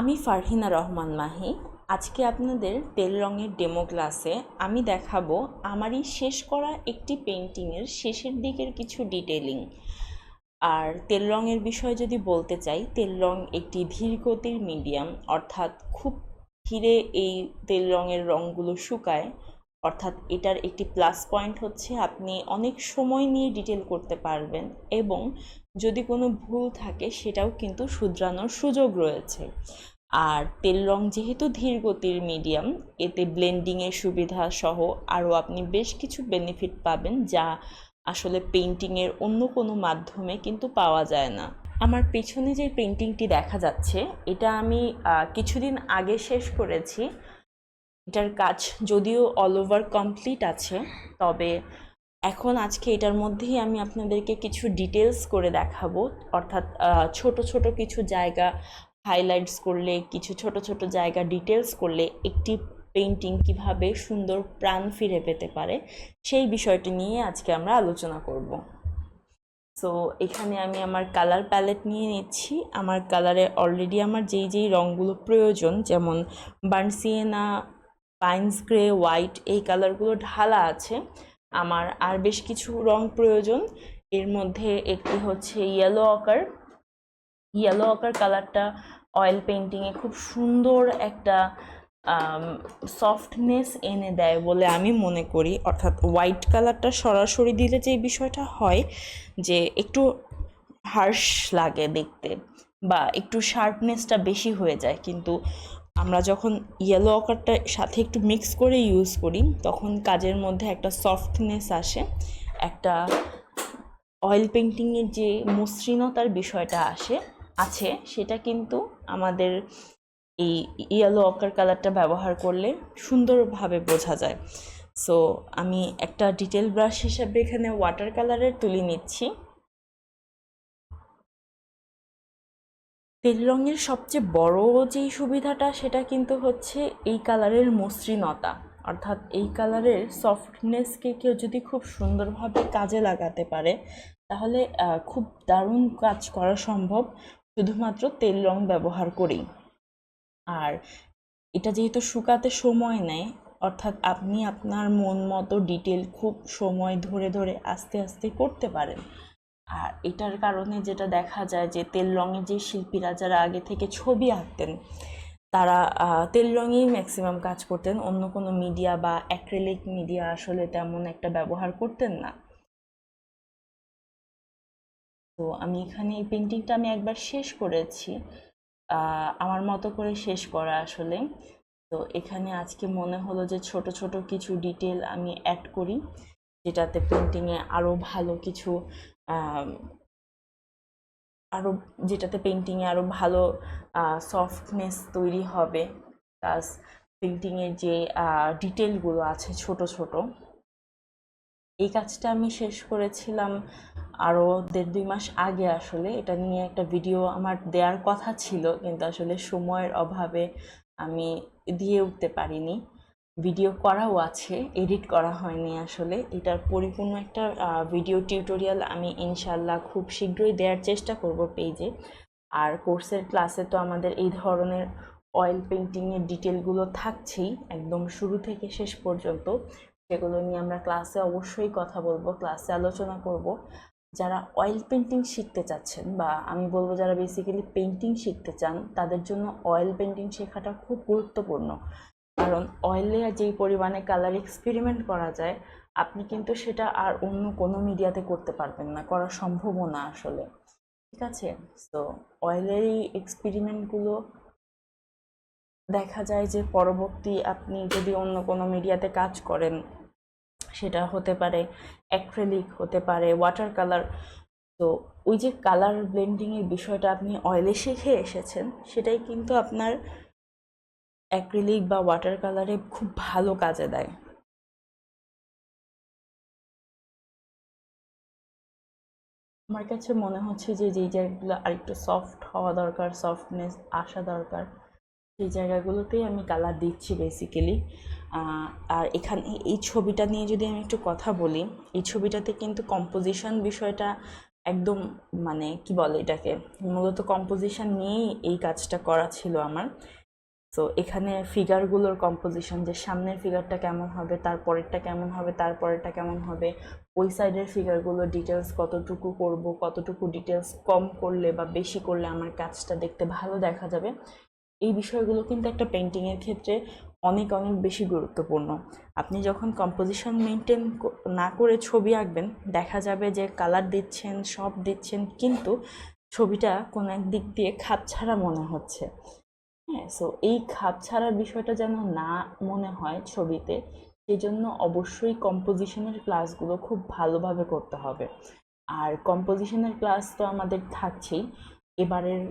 আমি ফারহিনা রহমান মাহি। আজকে আপনাদের তেল রঙের ডেমো ক্লাসে আমি দেখাবো আমারই শেষ করা একটি পেন্টিংয়ের শেষের দিকের কিছু ডিটেলিং আর তেল রঙের বিষয়ে যদি বলতে চাই, তেল রং একটি ধীরগতির মিডিয়াম অর্থাৎ খুব ধীরে এই তেল রঙের রঙগুলো শুকায়। অর্থাৎ এটার একটি প্লাস পয়েন্ট হচ্ছে আপনি অনেক সময় নিয়ে ডিটেল করতে পারবেন এবং যদি কোনো ভুল থাকে সেটাও কিন্তু শুধরানোর সুযোগ রয়েছে। আর তেল রং যেহেতু ধীর গতির মিডিয়াম এতে ব্লেন্ডিংয়ের সুবিধা সহ আরও আপনি বেশ কিছু বেনিফিট পাবেন যা আসলে পেন্টিংয়ের অন্য কোনো মাধ্যমে কিন্তু পাওয়া যায় না। আমার পেছনে যে পেন্টিংটি দেখা যাচ্ছে, এটা আমি কিছুদিন আগে শেষ করেছি। এটার কাজ যদিও অল ওভার কমপ্লিট আছে, তবে এখন আজকে এটার মধ্যেই আমি আপনাদেরকে কিছু ডিটেলস করে দেখাবো। অর্থাৎ ছোট ছোট কিছু জায়গা হাইলাইটস করলে, কিছু ছোট ছোট জায়গা ডিটেলস করলে একটি পেন্টিং কীভাবে সুন্দর প্রাণ ফিরে পেতে পারে, সেই বিষয়টি নিয়ে আজকে আমরা আলোচনা করব। সো এখানে আমি আমার কালার প্যালেট নিয়ে নিচ্ছি। আমার কালারে অলরেডি আমার যেই যেই রঙগুলো প্রয়োজন, যেমন বার্নসিয়েনা পাইন্স গ্রে হোয়াইট এই কালারগুলো ঢালা আছে। আমার আর বেশ কিছু রং প্রয়োজন। এর মধ্যে একটি হচ্ছে ইয়েলো অকার ইয়েলো অকার কালারটা অয়েল পেন্টিংয়ে খুব সুন্দর একটা সফটনেস এনে দেয় বলে আমি মনে করি। অর্থাৎ হোয়াইট কালারটা সরাসরি দিলে যে বিষয়টা হয় যে একটু হার্শ লাগে দেখতে বা একটু শার্পনেসটা বেশি হয়ে যায়। কিন্তু আমরা যখন ইয়েলো অকারটা সাথে একটু মিক্স করে ইউজ করি, তখন কাজের মধ্যে একটা সফটনেস আসে, একটা অয়েল পেন্টিংয়ের যে মসৃণতার বিষয়টা আসে, আছে, সেটা কিন্তু আমাদের এই ইয়েলো অকার কালারটা ব্যবহার করলে সুন্দরভাবে বোঝা যায়। সো আমি একটা ডিটেল ব্রাশ হিসাবে এখানে ওয়াটার কালারের তুলি নিচ্ছি। তেল রঙের সবচেয়ে বড় যেই সুবিধাটা, সেটা কিন্তু হচ্ছে এই কালারের মসৃণতা। অর্থাৎ এই কালারের সফটনেসকে কেউ যদি খুব সুন্দরভাবে কাজে লাগাতে পারে, তাহলে খুব দারুণ কাজ করা সম্ভব শুধুমাত্র তেল রং ব্যবহার করেই। আর এটা যেহেতু শুকাতে সময় নেয়, অর্থাৎ আপনি আপনার মন মতো ডিটেল খুব সময় ধরে ধরে আস্তে আস্তে করতে পারেন। আর এটার কারণে যেটা দেখা যায় যে তেল রঙের যে শিল্পীরা যারা আগে থেকে ছবি আঁকতেন, তারা তেল রঙেই ম্যাক্সিমাম কাজ করতেন। অন্য কোনো মিডিয়া বা অ্যাক্রেলিক মিডিয়া আসলে তেমন একটা ব্যবহার করতেন না। তো আমি এখানে এই পেন্টিংটা আমি একবার শেষ করেছি। আমার মতো করে শেষ করা আসলে। তো এখানে আজকে মনে হলো যে ছোট ছোট কিছু ডিটেল আমি অ্যাড করি, যেটাতে পেন্টিংয়ে আরও ভালো কিছু আরও যেটাতে পেন্টিংয়ে আরও ভালো সফটনেস তৈরি হবে প্লাস পেন্টিংয়ের যে ডিটেলগুলো আছে ছোট ছোট। এই কাজটা আমি শেষ করেছিলাম আরও দেড়, দুই মাস আগে আসলে। এটা নিয়ে একটা ভিডিও আমার দেওয়ার কথা ছিল, কিন্তু আসলে সময়ের অভাবে আমি দিয়ে উঠতে পারিনি। ভিডিও করাও আছে, এডিট করা হয়নি আসলে। এটার পরিপূর্ণ একটা ভিডিও টিউটোরিয়াল আমি ইনশাল্লাহ খুব শীঘ্রই দেওয়ার চেষ্টা করব পেজে আর কোর্সের ক্লাসে তো আমাদের এই ধরনের অয়েল পেন্টিংয়ের ডিটেলগুলো থাকছেই, একদম শুরু থেকে শেষ পর্যন্ত। সেগুলো নিয়ে আমরা ক্লাসে অবশ্যই কথা বলব ক্লাসে আলোচনা করব। যারা অয়েল পেন্টিং শিখতে চাচ্ছেন বা আমি বলব যারা বেসিক্যালি পেন্টিং শিখতে চান, তাদের জন্য অয়েল পেন্টিং শেখাটা খুব গুরুত্বপূর্ণ। কারণ অয়েলে যেই পরিমাণে কালার এক্সপেরিমেন্ট করা যায়, আপনি কিন্তু সেটা আর অন্য কোনো মিডিয়াতে করতে পারবেন না, করা সম্ভবও না আসলে। ঠিক আছে? তো অয়েলের এই এক্সপেরিমেন্টগুলো দেখা যায় যে পরবর্তী আপনি যদি অন্য কোনো মিডিয়াতে কাজ করেন, সেটা হতে পারে অ্যাক্রেলিক হতে পারে ওয়াটার কালার তো ওই যে কালার ব্লেন্ডিংয়ের বিষয়টা আপনি অয়েলে শিখে এসেছেন, সেটাই কিন্তু আপনার অ্যাক্রিলিক বা ওয়াটার কালারে খুব ভালো কাজে দেয়। আমার কাছে মনে হচ্ছে যে, যেই জায়গাগুলো আরেকটু সফট হওয়া দরকার সফটনেস আসা দরকার, সেই জায়গাগুলোতেই আমি কালার দিচ্ছি বেসিক্যালি আর এখানে, এই ছবিটা নিয়ে যদি আমি একটু কথা বলি, এই ছবিটাতে কিন্তু কম্পোজিশন বিষয়টা একদম মানে কি বলে এটাকে? মূলত কম্পোজিশন নিয়েই এই কাজটা করা ছিল আমার। তো এখানে ফিগারগুলোর কম্পোজিশন যে সামনের ফিগারটা কেমন হবে তারপরেরটা কেমন হবে তারপরেরটা কেমন হবে, ওই সাইডের ফিগারগুলো ডিটেলস কতটুকু করব, কতটুকু ডিটেলস কম করলে বা বেশি করলে আমার কাজটা দেখতে ভালো দেখা যাবে। এই বিষয়গুলো কিন্তু একটা পেন্টিংয়ের ক্ষেত্রে অনেক অনেক বেশি গুরুত্বপূর্ণ। আপনি যখন কম্পোজিশন মেনটেন না করে ছবি আঁকবেন, দেখা যাবে যে কালার দিচ্ছেন, সব দিচ্ছেন, কিন্তু ছবিটা কোনো এক দিক দিয়ে খাপ ছাড়া মনে হচ্ছে। হ্যাঁ সো এই খাপ ছাড়ার বিষয়টা যেন না মনে হয় ছবিতে সেই জন্য অবশ্যই কম্পোজিশনের ক্লাসগুলো খুব ভালোভাবে করতে হবে। আর কম্পোজিশনের ক্লাস তো আমাদের থাকছেই। এবারের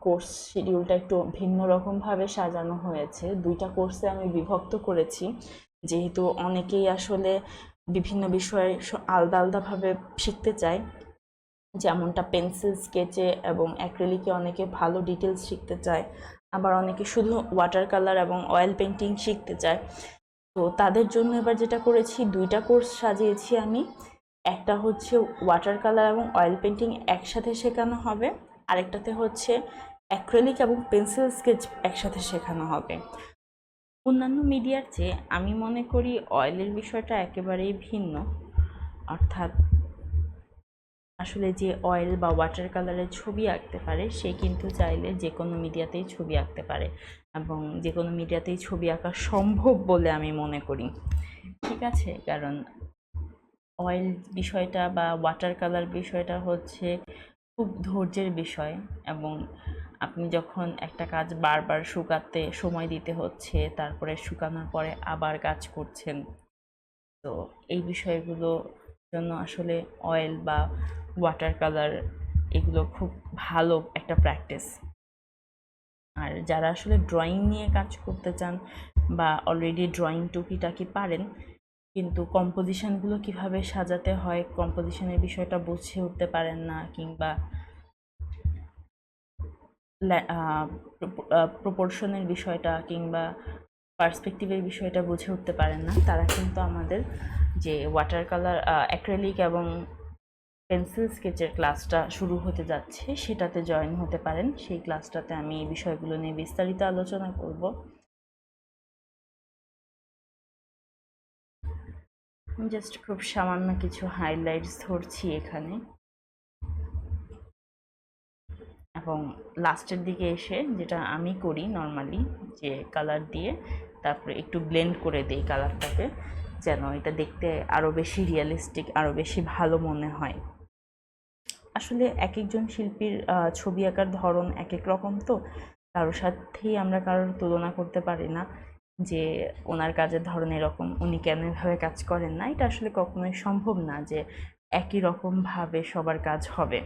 কোর্স শিডিউলটা একটু ভিন্ন রকমভাবে সাজানো হয়েছে। দুইটা কোর্সে আমি বিভক্ত করেছি। যেহেতু অনেকেই আসলে বিভিন্ন বিষয়ে আলাদা আলাদাভাবে শিখতে চায়। যেমনটা পেন্সিল স্কেচে এবং অ্যাক্রেলিকে অনেকে ভালো ডিটেলস শিখতে চায়। আবার অনেকে শুধু ওয়াটার কালার এবং অয়েল পেন্টিং শিখতে চায়। তো তাদের জন্য এবার যেটা করেছি, দুইটা কোর্স সাজিয়েছি আমি। একটা হচ্ছে ওয়াটার কালার এবং অয়েল পেন্টিং একসাথে শেখানো হবে। আরেকটাতে হচ্ছে অ্যাক্রেলিক এবং পেন্সিল স্কেচ একসাথে শেখানো হবে। অন্যান্য মিডিয়ার চেয়ে আমি মনে করি অয়েলের বিষয়টা একেবারেই ভিন্ন। অর্থাৎ আসলে যে অয়েল বা ওয়াটার কালারের ছবি আঁকতে পারে, সে কিন্তু চাইলে যে কোনো মিডিয়াতেই ছবি আঁকতে পারে এবং যে কোনো মিডিয়াতেই ছবি আঁকা সম্ভব বলে আমি মনে করি। ঠিক আছে? কারণ অয়েল বিষয়টা বা ওয়াটার কালার বিষয়টা হচ্ছে খুব ধৈর্যের বিষয় এবং আপনি যখন একটা কাজ বারবার শুকাতে সময় দিতে হচ্ছে, তারপরে শুকানোর পরে আবার কাজ করছেন, তো এই বিষয়গুলো জন্য আসলে অয়েল বা ওয়াটার কালার এগুলো খুব ভালো একটা প্র্যাকটিস আর যারা আসলে ড্রয়িং নিয়ে কাজ করতে চান বা অলরেডি ড্রয়িং টুকিটাকি পারেন, কিন্তু কম্পোজিশনগুলো কীভাবে সাজাতে হয় কম্পোজিশনের বিষয়টা বুঝে উঠতে পারেন না কিংবা প্রপোর্শনের বিষয়টা কিংবা পার্সপেক্টিভের বিষয়টা বুঝে উঠতে পারেন না। তারা কিন্তু আমাদের যে ওয়াটার কালার অ্যাক্রেলিক এবং পেন্সিল স্কেচের ক্লাসটা শুরু হতে যাচ্ছে, সেটাতে জয়েন হতে পারেন। সেই ক্লাসটাতে আমি এই বিষয়গুলো নিয়ে বিস্তারিত আলোচনা করব। জাস্ট খুব সামান্য কিছু হাইলাইটস ধরছি এখানে। এবং লাস্টের দিকে এসে যেটা আমি করি নর্মালি যে কালার দিয়ে তারপরে একটু ব্লেন্ড করে দিই কালারটাকে যেন এটা দেখতে আরও বেশি রিয়েলিস্টিক আরও বেশি ভালো মনে হয়। আসলে এক একজন শিল্পীর ছবি আঁকার ধরন এক এক রকম তো কারোর সাথেই আমরা কারোর তুলনা করতে পারি না যে ওনার কাজের ধরন এরকম, উনি কেন এভাবে কাজ করেন না। এটা আসলে কখনোই সম্ভব না যে একই রকমভাবে সবার কাজ হবে।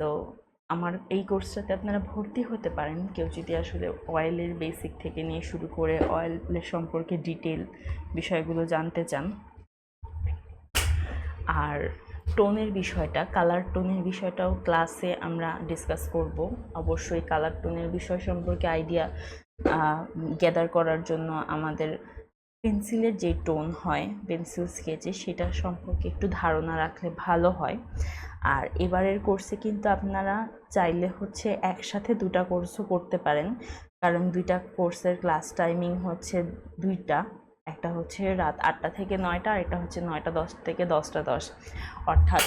তো আমার এই কোর্সটাতে আপনারা ভর্তি হতে পারেন। কেউ যদি আসলে অয়েলের বেসিক থেকে নিয়ে শুরু করে অয়েলের সম্পর্কে ডিটেল বিষয়গুলো জানতে চান। আর টোনের বিষয়টা কালার টোনের বিষয়টাও ক্লাসে আমরা ডিসকাস করব। অবশ্যই কালার টোনের বিষয় সম্পর্কে আইডিয়া গ্যাদার করার জন্য আমাদের পেন্সিলের যে টোন হয়, পেন্সিল স্কেচে, সেটা সম্পর্কে একটু ধারণা রাখলে ভালো হয়। আর এবারের কোর্সে কিন্তু আপনারা চাইলে হচ্ছে একসাথে দুটা কোর্সও করতে পারেন। কারণ দুইটা কোর্সের ক্লাস টাইমিং হচ্ছে দুইটা, একটা হচ্ছে রাত আটটা থেকে নয়টা আর একটা হচ্ছে নয়টা দশ থেকে দশটা দশ। অর্থাৎ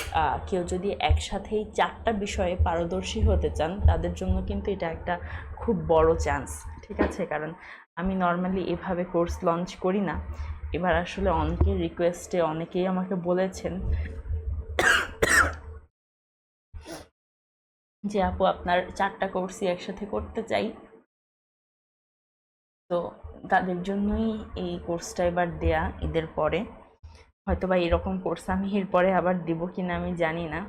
কেউ যদি একসাথেই চারটা বিষয়ে পারদর্শী হতে চান, তাদের জন্য কিন্তু এটা একটা খুব বড় চান্স, ঠিক আছে? কারণ আমি নর্মালি এভাবে কোর্স লঞ্চ করি না। এবার আসলে অনেকের রিকোয়েস্টে অনেকেই আমাকে বলেছেন যে, আপু, আপনার চারটা কোর্সই একসাথে করতে চাই। তো তাদের জন্যই এই কোর্সটা এবার দেয়া ঈদের পরে। হয়তো বা এরকম কোর্স আমি এরপরে আবার দিব কিনা আমি জানি না।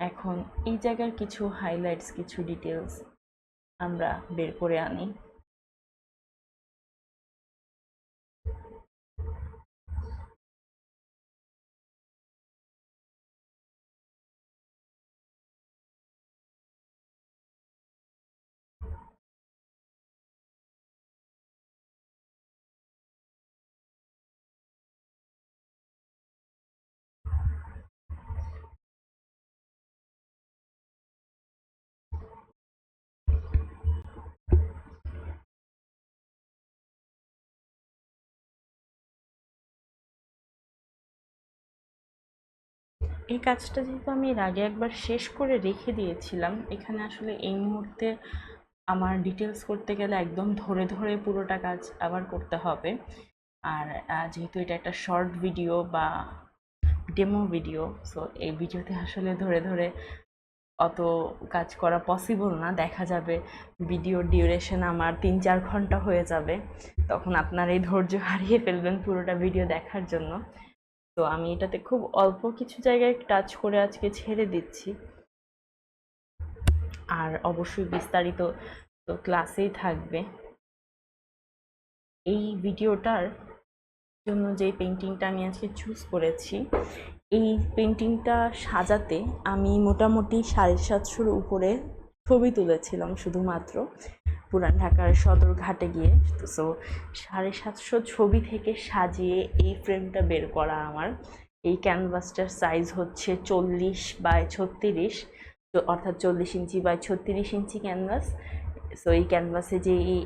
এখন এই জায়গার কিছু হাইলাইটস কিছু ডিটেলস আমরা বের করে আনি। এই কাজটা যেহেতু আমি এর আগে একবার শেষ করে রেখে দিয়েছিলাম, এখানে আসলে এই মুহূর্তে আমার ডিটেলস করতে গেলে একদম ধরে ধরে পুরোটা কাজ আবার করতে হবে। আর যেহেতু এটা একটা শর্ট ভিডিও বা ডেমো ভিডিও সো এই ভিডিওতে আসলে ধরে ধরে অত কাজ করা পসিবল না। দেখা যাবে ভিডিওর ডিউরেশন আমার তিন চার ঘণ্টা হয়ে যাবে। তখন আপনার এই ধৈর্য হারিয়ে ফেলবেন পুরোটা ভিডিও দেখার জন্য। তো আমি এটাতে খুব অল্প কিছু জায়গায় টাচ করে আজকে ছেড়ে দিচ্ছি। আর অবশ্যই বিস্তারিত তো ক্লাসেই থাকবে। এই ভিডিওটার জন্য যে পেন্টিংটা আমি আজকে চুজ করেছি, এই পেন্টিংটা সাজাতে আমি মোটামুটি সাড়ে সাতশোর উপরে ছবি তুলেছিলাম শুধুমাত্র। পুরান ঢাকার সদরঘাটে গিয়ে। তো সো সাড়ে সাতশো ছবি থেকে সাজিয়ে এই ফ্রেমটা বের করা আমার। এই ক্যানভাসটার সাইজ হচ্ছে চল্লিশ বাই ছত্রিশ। তো অর্থাৎ চল্লিশ ইঞ্চি বাই ছত্রিশ ইঞ্চি ক্যানভাস সো এই ক্যানভাসে যে এই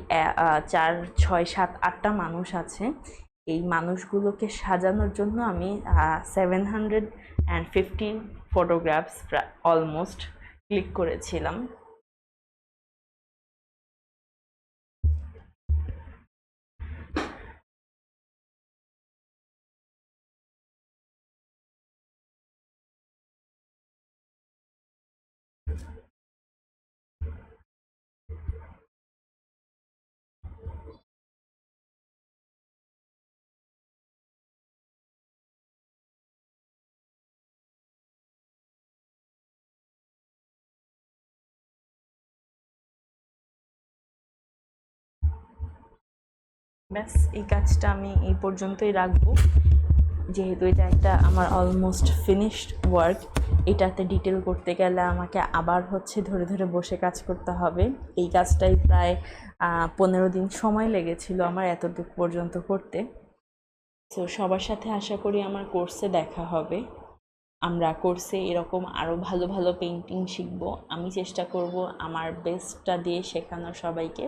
চার, ছয়, সাত, আটটা মানুষ আছে, এই মানুষগুলোকে সাজানোর জন্য আমি seven hundred and fifty photographs almost click করেছিলাম। ব্যাস এই কাজটা আমি এই পর্যন্তই রাখব। যেহেতু এটা একটা আমার অলমোস্ট ফিনিশড ওয়ার্ক এটাতে ডিটেল করতে গেলে আমাকে আবার হচ্ছে ধরে ধরে বসে কাজ করতে হবে। এই কাজটাই প্রায় পনেরো দিন সময় লেগেছিল আমার এতটুকু পর্যন্ত করতে। তো সবার সাথে আশা করি আমার কোর্সে দেখা হবে। আমরা কোর্সে এরকম আরও ভালো ভালো পেন্টিং শিখব। আমি চেষ্টা করব আমার বেস্টটা দিয়ে শেখানোর সবাইকে।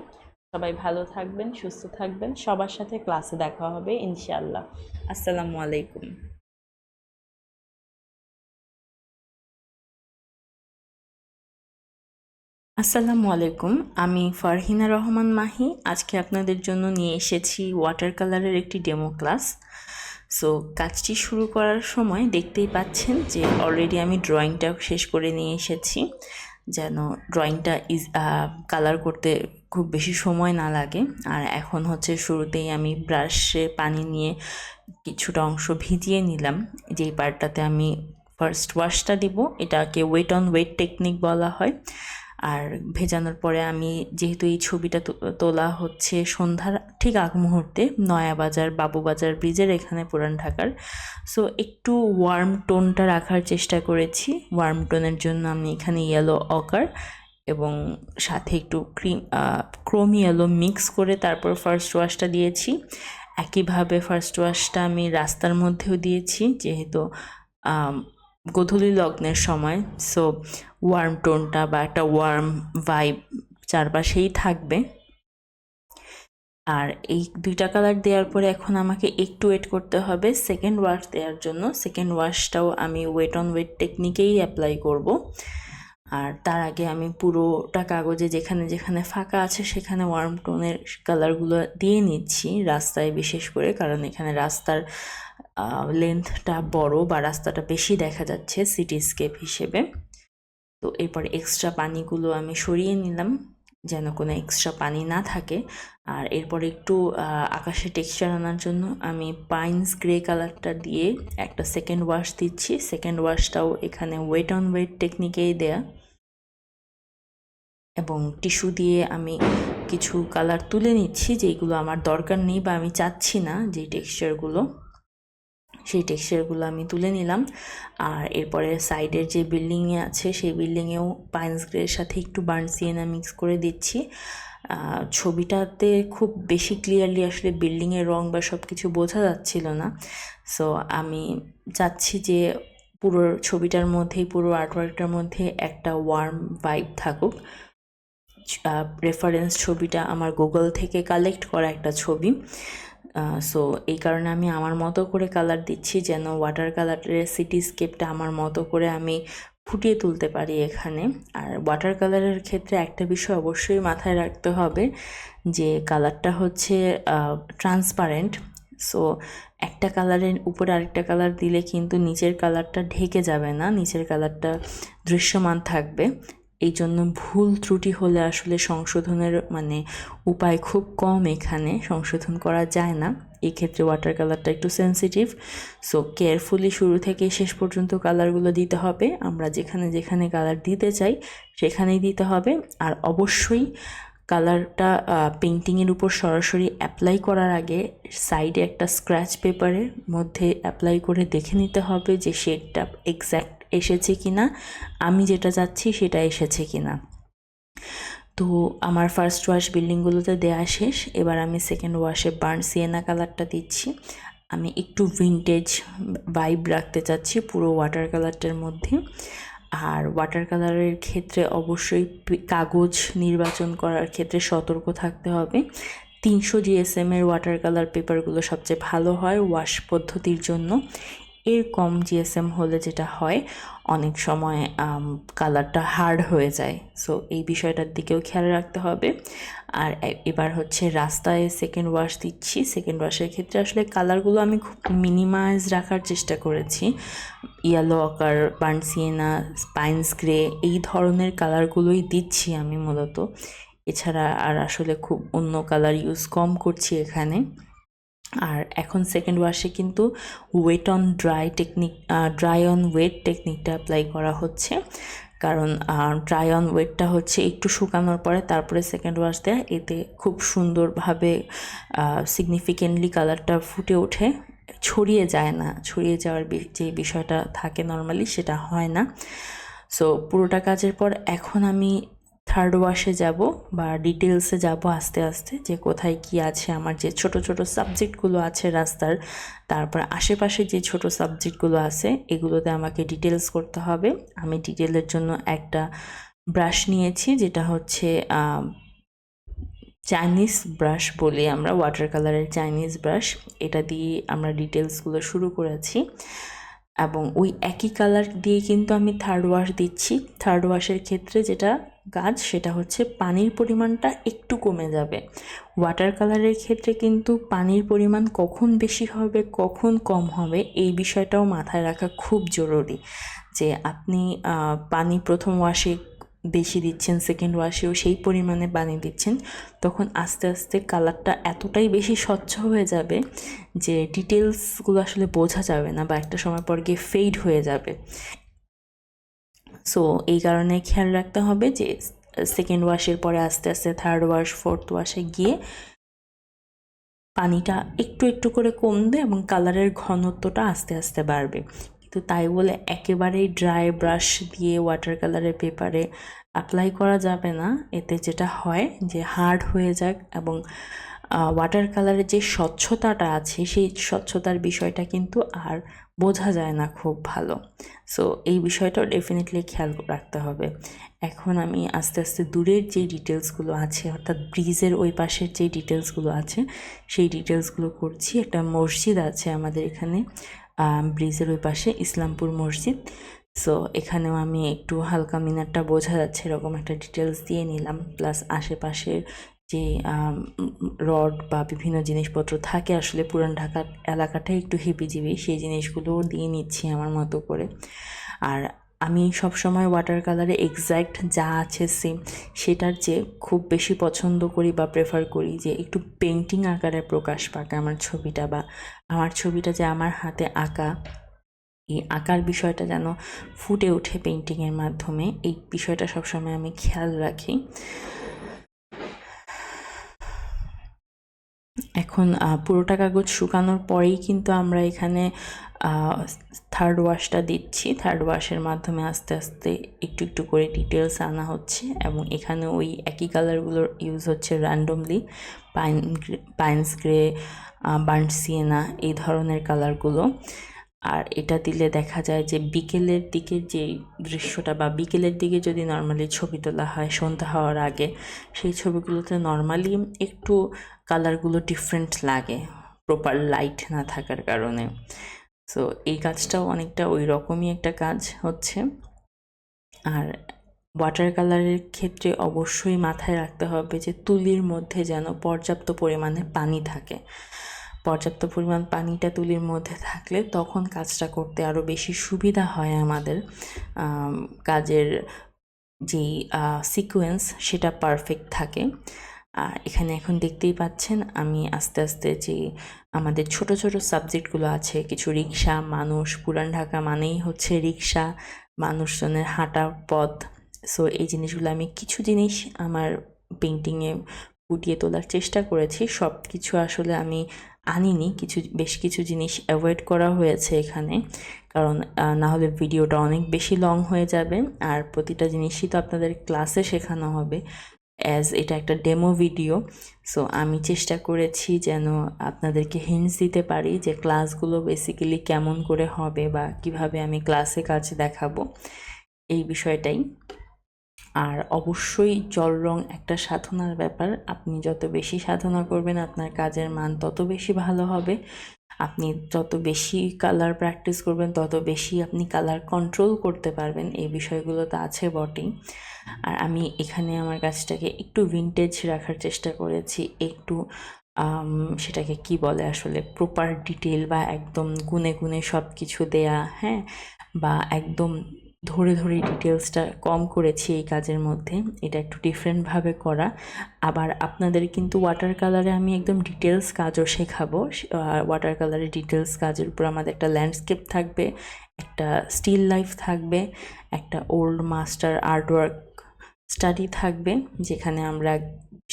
সবাই ভালো থাকবেন, সুস্থ থাকবেন। সবার সাথে ক্লাসে দেখা হবে, ইনশাআল্লাহ। আসসালামু আলাইকুম। আসসালামু আলাইকুম, আমি ফারহিনা রহমান মাহি। আজকে আপনাদের জন্য নিয়ে এসেছি ওয়াটার কালারের একটি ডেমো ক্লাস। সো, কাজটি শুরু করার সময় দেখতেই পাচ্ছেন যে অলরেডি আমি ড্রয়িংটা শেষ করে নিয়ে এসেছি। যেন ড্রয়িংটা ইজ কালার করতে খুব বেশি সময় না লাগে। আর এখন হচ্ছে শুরুতেই আমি ব্রাশে পানি নিয়ে কিছুটা অংশ ভিজিয়ে নিলাম। যেই পার্টটাতে আমি ফার্স্ট ওয়াশটা দিব, এটাকে ওয়েট অন ওয়েট টেকনিক বলা হয়। আর ভেজানোর পরে আমি যেহেতু এই ছবিটা তোলা হচ্ছে সন্ধ্যার ঠিক আগ মুহূর্তে, নয়াবাজার, বাবুবাজার ব্রিজের এখানে পুরান ঢাকার। সো একটু ওয়ার্ম টোনটা রাখার চেষ্টা করেছি। ওয়ার্ম টোনের জন্য আমি এখানে ইয়েলো অকার এবং সাথে একটু ক্রিম ক্রোম ইয়েলো মিক্স করে তারপর ফার্স্ট ওয়াশটা দিয়েছি। একইভাবে ফার্স্ট ওয়াশটা আমি রাস্তার মধ্যেও দিয়েছি, যেহেতু গোধূলি লগ্নের সময়। সো ওয়ার্ম টোনটা বা একটা ওয়ার্ম ভাইব চারপাশেই থাকবে। আর এই দুইটা কালার দেওয়ার পরে এখন আমাকে একটু ওয়েট করতে হবে সেকেন্ড ওয়াশ দেওয়ার জন্য। সেকেন্ড ওয়াশটাও আমি ওয়েট অন ওয়েট টেকনিকেই অ্যাপ্লাই করব। আর তার আগে আমি পুরোটা কাগজে যেখানে যেখানে ফাঁকা আছে সেখানে ওয়ার্ম টোনের কালারগুলো দিয়ে নিচ্ছি রাস্তায় বিশেষ করে, কারণ এখানে রাস্তার লেন্থটা বড় বা রাস্তাটা বেশি দেখা যাচ্ছে সিটিস্কেপ হিসেবে। তো এরপর এক্সট্রা পানিগুলো আমি সরিয়ে নিলাম যেন কোনো এক্সট্রা পানি না থাকে। আর এরপর একটু আকাশে টেক্সচার আনার জন্য আমি পাইন্স গ্রে কালারটা দিয়ে একটা সেকেন্ড ওয়াশ দিচ্ছি। সেকেন্ড ওয়াশটাও এখানে ওয়েট অন ওয়েট টেকনিকেই দেয়া। এবং টিস্যু দিয়ে আমি কিছু কালার তুলে নিচ্ছি যেগুলো আমার দরকার নেই বা আমি চাচ্ছি না যে টেক্সচারগুলো। সেই টেক্সচারগুলো আমি তুলে নিলাম। আর এরপরে সাইডের যে বিল্ডিংয়ে আছে সেই বিল্ডিংয়েও পাইন্স গ্রের সাথে একটু বার্ন সিয়েনা মিক্স করে দিচ্ছি। ছবিটাতে খুব বেশি ক্লিয়ারলি আসলে বিল্ডিংয়ের রং বা সব কিছু বোঝা যাচ্ছিল না। সো আমি চাচ্ছি যে পুরো ছবিটার মধ্যেই, পুরো আর্টওয়ার্কটার মধ্যে একটা ওয়ার্ম ভাইব থাকুক। রেফারেন্স ছবিটা আমার গুগল থেকে কালেক্ট করা একটা ছবি। সো এই কারণে আমি আমার মতো করে কালার দিচ্ছি যেন ওয়াটার কালারের সিটিস্কেপটা আমার মতো করে আমি ফুটিয়ে তুলতে পারি এখানে। আর ওয়াটার কালারের ক্ষেত্রে একটা বিষয় অবশ্যই মাথায় রাখতে হবে যে কালারটা হচ্ছে ট্রান্সপারেন্ট সো একটা কালারের উপরে আরেকটা কালার দিলে কিন্তু নিচের কালারটা ঢেকে যাবে না, নিচের কালারটা দৃশ্যমান থাকবে। এই জন্য ভুল ত্রুটি হলে আসলে সংশোধনের মানে উপায় খুব কম এখানে সংশোধন করা যায় না। এই ক্ষেত্রে ওয়াটার কালারটা একটু সেন্সিটিভ সো কেয়ারফুলি শুরু থেকে শেষ পর্যন্ত কালারগুলো দিতে হবে। আমরা যেখানে যেখানে কালার দিতে চাই, সেখানেই দিতে হবে। আর অবশ্যই কালারটা পেন্টিংয়ের উপর সরাসরি অ্যাপ্লাই করার আগে সাইডে একটা স্ক্র্যাচ পেপারের মধ্যে অ্যাপ্লাই করে দেখে নিতে হবে যে শেডটা এক্স্যাক্ট এসেছে কি না আমি যেটা চাচ্ছি সেটা এসেছে কি না তো আমার ফার্স্ট ওয়াশ বিল্ডিংগুলোতে দেয়া শেষ, এবার আমি সেকেন্ড ওয়াশে বার্ন সিয়েনা কালারটা দিচ্ছি। আমি একটু ভিনটেজ ভাইব রাখতে চাচ্ছি পুরো ওয়াটার কালারটার মধ্যে। আর ওয়াটার কালারের ক্ষেত্রে অবশ্যই কাগজ নির্বাচন করার ক্ষেত্রে সতর্ক থাকতে হবে। তিনশো জিএসএম এর ওয়াটার কালার পেপারগুলো সবচেয়ে ভালো হয় ওয়াশ পদ্ধতির জন্য। এর কম জিএসএম হলে যেটা হয়, অনেক সময় কালারটা হার্ড হয়ে যায়। সো এই বিষয়টার দিকেও খেয়াল রাখতে হবে। আর এবার হচ্ছে রাস্তায় সেকেন্ড ওয়াশ দিচ্ছি। সেকেন্ড ওয়াশের ক্ষেত্রে আসলে কালারগুলো আমি খুব মিনিমাইজ রাখার চেষ্টা করেছি। ইয়েলো অকার বার্নসিয়েনা স্পাইন্স গ্রে এই ধরনের কালারগুলোই দিচ্ছি আমি মূলত। এছাড়া আর আসলে খুব অন্য কালার ইউজ কম করছি এখানে। আর এখন সেকেন্ড ওয়াশে কিন্তু wet on dry technique dry on wet টেকনিকটা অ্যাপ্লাই করা হচ্ছে। কারণ ড্রাই অন ওয়েটটা হচ্ছে একটু শুকানোর পরে তারপরে সেকেন্ড ওয়াশ দেয়, এতে খুব সুন্দরভাবে সিগনিফিকেন্টলি কালারটা ফুটে ওঠে। ছড়িয়ে যায় না, ছড়িয়ে যাওয়ার যে বিষয়টা থাকে নর্মালি সেটা হয় না। সো পুরোটা কাজের পর এখন আমি থার্ড ওয়াশে যাব বা ডিটেলসে যাব আস্তে আস্তে যে কোথায় কি আছে, আমার যে ছোট ছোট সাবজেক্টগুলো আছে রাস্তার, তারপর আশেপাশে যে ছোট সাবজেক্টগুলো আছে, এগুলোতে আমাকে ডিটেলস করতে হবে। আমি ডিটেলের জন্য একটা ব্রাশ নিয়েছি, যেটা হচ্ছে চাইনিজ ব্রাশ বলি আমরা ওয়াটার কালারের চাইনিজ ব্রাশ এটা দিয়ে আমরা ডিটেলসগুলো শুরু করেছি। এবং ওই একই কালার দিয়ে কিন্তু আমি থার্ড ওয়াশ দিচ্ছি। থার্ড ওয়াশের ক্ষেত্রে যেটা গাছ সেটা হচ্ছে পানির পরিমাণটা একটু কমে যাবে। ওয়াটার কালারের ক্ষেত্রে কিন্তু পানির পরিমাণ কখন বেশি হবে, কখন কম হবে, এই বিষয়টাও মাথায় রাখা খুব জরুরি। যে আপনি পানি প্রথম ওয়াশে বেশি দিচ্ছেন সেকেন্ড ওয়াশেও সেই পরিমাণে বানিয়ে দিচ্ছেন, তখন আস্তে আস্তে কালারটা এতটাই বেশি স্বচ্ছ হয়ে যাবে যে ডিটেলসগুলো আসলে বোঝা যাবে না বা একটা সময় পর গিয়ে ফেড হয়ে যাবে। সো এই কারণে খেয়াল রাখতে হবে যে সেকেন্ড ওয়াশের পরে আস্তে আস্তে থার্ড ওয়াশ ফোর্থ ওয়াশে গিয়ে পানিটা একটু একটু করে কমবে এবং কালারের ঘনত্বটা আস্তে আস্তে বাড়বে। কিন্তু তাই বলে একেবারেই ড্রাই ব্রাশ দিয়ে ওয়াটার কালারের পেপারে অ্যাপ্লাই করা যাবে না। এতে যেটা হয় যে হার্ড হয়ে যাক এবং ওয়াটার কালারের যে স্বচ্ছতাটা আছে, সেই স্বচ্ছতার বিষয়টা কিন্তু আর বোঝা যায় না খুব ভালো। সো এই বিষয়টাও ডেফিনেটলি খেয়াল রাখতে হবে। এখন আমি আস্তে আস্তে দূরের যে ডিটেলসগুলো আছে, অর্থাৎ ব্রিজের ওই পাশের যে ডিটেলসগুলো আছে, সেই ডিটেলসগুলো করছি। একটা মসজিদ আছে আমাদের এখানে। ব্রিজের ওই পাশে ইসলামপুর মসজিদ। সো এখানেও আমি একটু হালকা মিনারটা বোঝা যাচ্ছে, এরকম একটা ডিটেলস দিয়ে নিলাম। প্লাস আশেপাশে যে রড বা বিভিন্ন জিনিসপত্র থাকে, আসলে পুরান ঢাকার এলাকাটাই একটু হেপিজিবি সেই জিনিসগুলোও দিয়ে নিচ্ছি আমার মতো করে। আর আমি সবসময় ওয়াটার কালারে এক্স্যাক্ট যা আছে সেম সেটার যে খুব বেশি পছন্দ করি বা প্রেফার করি যে একটু পেন্টিং আকারে প্রকাশ পাক আমার ছবিটা বা আমার ছবিটা যে আমার হাতে আঁকা। এই আঁকার বিষয়টা যেন ফুটে ওঠে পেন্টিংয়ের মাধ্যমে, এই বিষয়টা সবসময় আমি খেয়াল রাখি। এখন পুরোটা কাগজ শুকানোর পরেই কিন্তু আমরা এখানে থার্ড ওয়াশটা দিচ্ছি। থার্ড ওয়াশের মাধ্যমে আস্তে আস্তে একটু একটু করে ডিটেলস আনা হচ্ছে এবং এখানে ওই একই কালারগুলোর ইউজ হচ্ছে randomly pine pines grey burnt sienna এই ধরনের কালারগুলো আর এটা দিলে দেখা যায় যে বিকেলের দিকে যে দৃশ্যটা বা বিকেলের দিকে যদি নর্মালি ছবি তোলা হয় সন্ধ্যা হওয়ার আগে, সেই ছবিগুলোতে নর্মালি একটু কালারগুলো ডিফারেন্ট লাগে প্রপার লাইট না থাকার কারণে। সো এই কাজটাও অনেকটা ওই রকমই একটা কাজ হচ্ছে। আর ওয়াটার কালারের ক্ষেত্রে অবশ্যই মাথায় রাখতে হবে যে তুলির মধ্যে যেন পর্যাপ্ত পরিমাণে পানি থাকে। পর্যাপ্ত পরিমাণ পানিটা তুলির মধ্যে থাকলে তখন কাজটা করতে আরও বেশি সুবিধা হয় আমাদের। কাজের যেই সিকোয়েন্স সেটা পারফেক্ট থাকে। আর এখানে এখন দেখতেই পাচ্ছেন আমি আস্তে আস্তে যে আমাদের ছোট ছোট সাবজেক্টগুলো আছে, কিছু রিক্সা মানুষ, পুরান ঢাকা মানেই হচ্ছে রিক্সা মানুষজনের হাঁটা পথ। সো এই জিনিসগুলো আমি কিছু জিনিস আমার পেন্টিংয়ে ফুটিয়ে তোলার চেষ্টা করেছি সব কিছু আসলে আমি আনিনি, কিছু, বেশ কিছু জিনিস অ্যাভয়েড করা হয়েছে এখানে। কারণ না হলে ভিডিওটা অনেক বেশি লং হয়ে যাবে, আর প্রতিটা জিনিসই তো আপনাদের ক্লাসে শেখানো হবে। অ্যাজ এটা একটা ডেমো ভিডিও সো আমি চেষ্টা করেছি যেন আপনাদেরকে হিন্টস দিতে পারি যে ক্লাসগুলো বেসিক্যালি কেমন করে হবে বা কীভাবে আমি ক্লাসে কাজ দেখাবো এই বিষয়টাই। আর অবশ্যই জল রং একটা সাধনার ব্যাপার। আপনি যত বেশি সাধনা করবেন আপনার কাজের মান তত বেশি ভালো হবে। আপনি যত বেশি কালার প্র্যাকটিস করবেন তত বেশি আপনি কালার কন্ট্রোল করতে পারবেন। এই বিষয়গুলো তো আছে বটেই। আর আমি এখানে আমার গাছটাকে একটু ভিনটেজ রাখার চেষ্টা করেছি, একটু সেটাকে কি বলে আসলে প্রপার ডিটেল বা একদম গুনে গুনে সব কিছু দেয়া হ্যাঁ? বা একদম ধরে ধরে ডিটেলসটা কম করেছি এই কাজের মধ্যে, এটা একটু ডিফারেন্টভাবে করা। আবার আপনাদের কিন্তু ওয়াটার কালারে আমি একদম ডিটেলস কাজও শেখাবো ওয়াটার কালারের ডিটেলস কাজের উপর আমাদের একটা ল্যান্ডস্কেপ থাকবে, একটা স্টিল লাইফ থাকবে, একটা ওল্ড মাস্টার আর্টওয়ার্ক স্টাডি থাকবে, যেখানে আমরা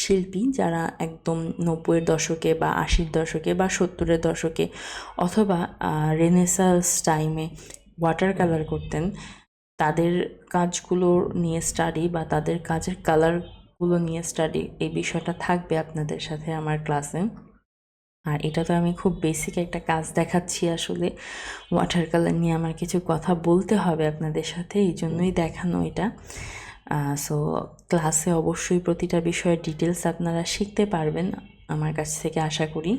শিল্পী যারা একদম নব্বইয়ের দশকে বা আশির দশকে বা সত্তরের দশকে অথবা রেনেসাস টাইমে ওয়াটার কালার করতেন, তাদের কাজগুলো নিয়ে স্টাডি বা তাদের কাজের কালারগুলো নিয়ে স্টাডি এই বিষয়টা থাকবে আপনাদের সাথে আমার ক্লাসে আর এটা তো আমি খুব বেসিক একটা কাজ দেখাচ্ছি আসলে ওয়াটার কালার নিয়ে আমার কিছু কথা বলতে হবে আপনাদের সাথে, এই জন্যই দেখানো এটা। সো ক্লাসে অবশ্যই প্রতিটা বিষয়ের ডিটেলস আপনারা শিখতে পারবেন আমার কাছ থেকে আশা করি।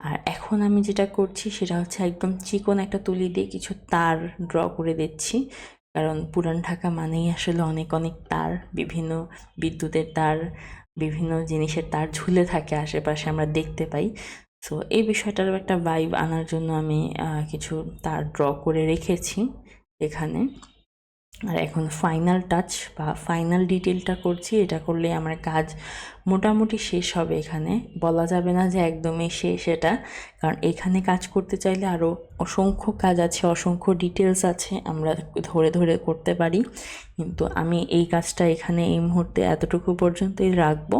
আর এখন আমি যেটা করছি সেটা হচ্ছে একদম চিকন একটা তুলি দিয়ে কিছু তার ড্র করে দিচ্ছি। কারণ পুরান ঢাকা মানেই আসলে অনেক অনেক তার, বিভিন্ন বিদ্যুতের তার, বিভিন্ন জিনিসের তার ঝুলে থাকে আশেপাশে আমরা দেখতে পাই। সো এই বিষয়টারও একটা ভাইব আনার জন্য আমি কিছু তার ড্র করে রেখেছি এখানে। আর এখন ফাইনাল টাচ বা ফাইনাল ডিটেলটা করছি এটা করলে আমার কাজ মোটামুটি শেষ হবে এখানে। বলা যাবে না যে একদমই শেষ এটা, কারণ এখানে কাজ করতে চাইলে আরও অসংখ্য কাজ আছে, অসংখ্য ডিটেলস আছে আমরা ধরে ধরে করতে পারি। কিন্তু আমি এই কাজটা এখানে এই মুহূর্তে এতটুকু পর্যন্তই রাখব।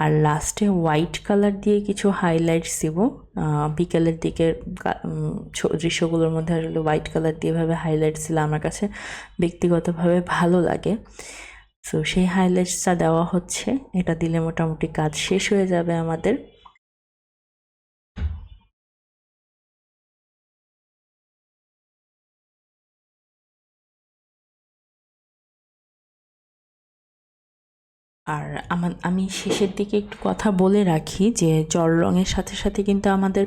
আর লাস্টে হোয়াইট কালার দিয়ে কিছু হাইলাইটস দিব। বিকেলের দিকে দৃশ্যগুলোর মধ্যে আসলে হোয়াইট কালার দিয়ে ভাবে হাইলাইটস দিলে আমার কাছে ব্যক্তিগতভাবে ভালো লাগে। সো সেই হাইলাইটসটা দেওয়া হচ্ছে। এটা দিলে মোটামুটি কাজ শেষ হয়ে যাবে আমাদের। আর আমার আমি শেষের দিকে একটু কথা বলে রাখি যে জল রঙের সাথে সাথে কিন্তু আমাদের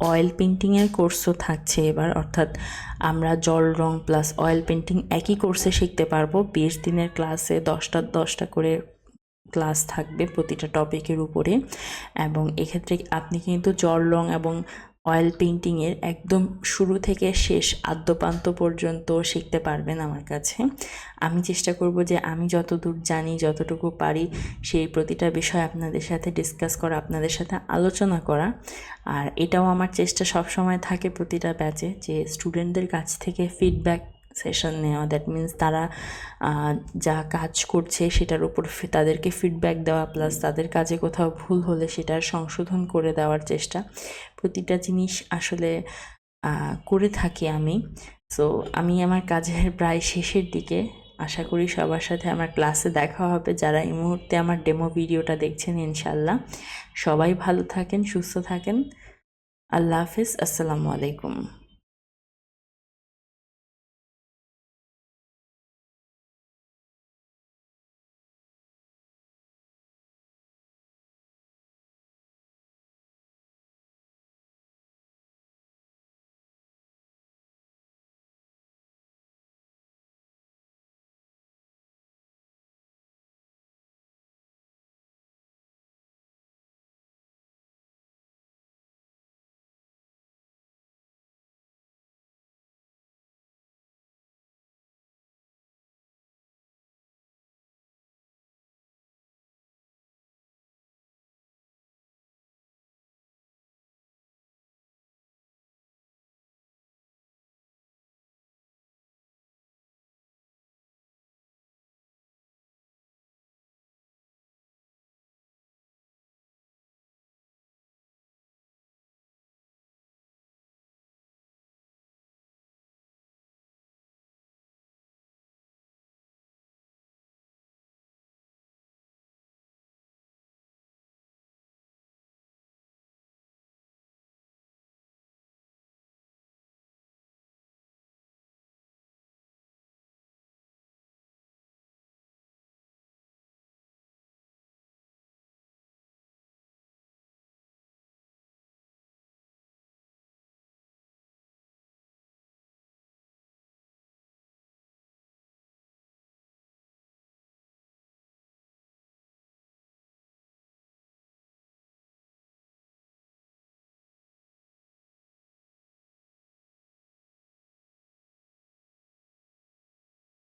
অয়েল পেন্টিংয়ের কোর্সও থাকছে এবার, অর্থাৎ আমরা জল, রং প্লাস অয়েল পেন্টিং একই কোর্সে শিখতে পারব। বিশ দিনের ক্লাসে দশটা দশটা করে ক্লাস থাকবে প্রতিটা টপিকের উপরে। এবং এক্ষেত্রে আপনি কিন্তু জল, রং এবং অয়েল পেন্টিংয়ের একদম শুরু থেকে শেষ আদ্যপান্ত পর্যন্ত শিখতে পারবেন আমার কাছে। আমি চেষ্টা করব যে আমি যতদূর জানি, যতটুকু পারি সেই প্রতিটা বিষয় আপনাদের সাথে ডিসকাস করা, আপনাদের সাথে আলোচনা করা। আর এটাও আমার চেষ্টা সবসময় থাকে প্রতিটা ব্যাচে যে স্টুডেন্টদের কাছ থেকে ফিডব্যাক সেশন নেওয়া। দ্যাট মিন্স তারা যা কাজ করছে সেটার উপর তাদেরকে ফিডব্যাক দেওয়া প্লাস তাদের কাজে কোথাও ভুল হলে সেটার সংশোধন করে দেওয়ার চেষ্টা। প্রতিটা জিনিস আসলে করে থাকি আমি। সো আমি আমার কাজের প্রায় শেষের দিকে। আশা করি সবার সাথে আমার ক্লাসে দেখা হবে। যারা এই মুহূর্তে আমার ডেমো ভিডিওটা দেখছেন ইনশাল্লাহ সবাই ভালো থাকেন সুস্থ থাকেন। আল্লাহ হাফিজ। আসসালামু আলাইকুম।